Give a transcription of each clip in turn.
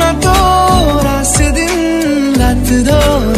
না तो रात दिन रात दो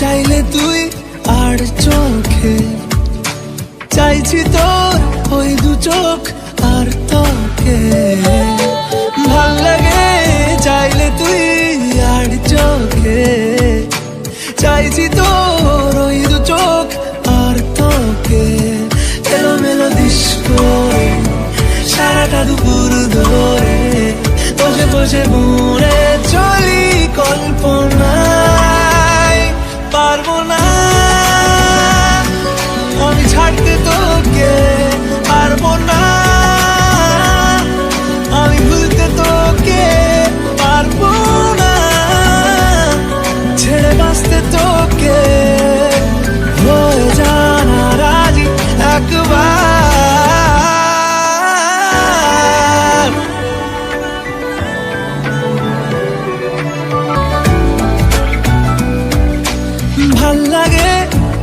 চাইলে তুই আর চোখে। চাইছি তোর ওই দু চোখ আর তোকে ভালো লাগে চাইলে তুই আর চোখে। চাইছি তোর ওই দু চোখ আর তোকে এলো মেলো দিস্কো, সারাটা দুপুর ধরে। বসে বসে বুড়ে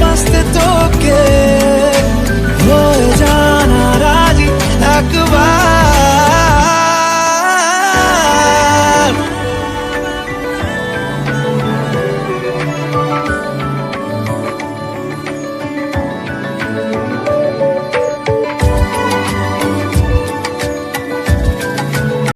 বাঁচতে তোকে। হয়ে জানা রাজি একবার।